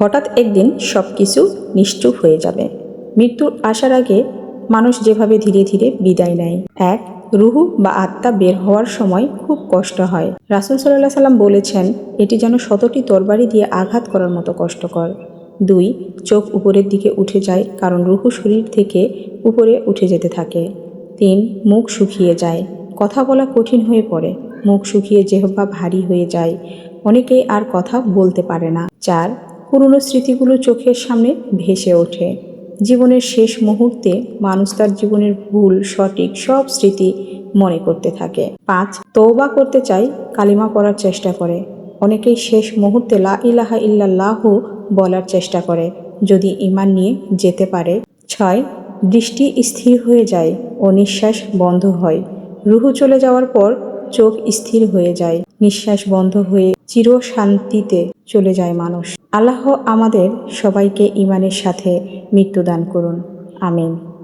হঠাৎ একদিন সব কিছু নিশ্চুপ হয়ে যাবে। মৃত্যুর আসার আগে মানুষ যেভাবে ধীরে ধীরে বিদায় নেয়, এক, রুহু বা আত্মা বের হওয়ার সময় খুব কষ্ট হয়। রাসুল সাল্লাহ সাল্লাম বলেছেন, এটি যেন শতটি তরবারি দিয়ে আঘাত করার মতো কষ্টকর। দুই, চোখ উপরের দিকে উঠে যায়, কারণ রুহু শরীর থেকে উপরে উঠে যেতে থাকে। তিন, মুখ শুকিয়ে যায়। কথা বলা কঠিন হয়ে পড়ে। মুখ শুকিয়ে জেহবা ভারী হয়ে যায়, অনেকেই আর কথা বলতে পারে না। চার পুরনো স্মৃতিগুলো চোখের সামনে ভেসে ওঠে। জীবনের শেষ মুহূর্তে মানুষ তার জীবনের ভুল, সঠিক সব স্মৃতি মনে করতে থাকে। পাঁচ তৌবা করতে চাই, কালিমা পড়ার চেষ্টা করে। অনেকেই শেষ মুহূর্তে লা ইলাহা ইল্লাল্লাহু বলার চেষ্টা করে, যদি ইমান নিয়ে যেতে পারে। ছয়, দৃষ্টি স্থির হয়ে যায় ও নিঃশ্বাস বন্ধ হয়। রুহু চলে যাওয়ার পর চোখ স্থির হয়ে যায়। নিঃশ্বাস বন্ধ হয়ে চির শান্তিতে চলে যায় মানুষ। আল্লাহ আমাদের সবাইকে ইমানের সাথে মৃত্যুদান করুন। আমিন।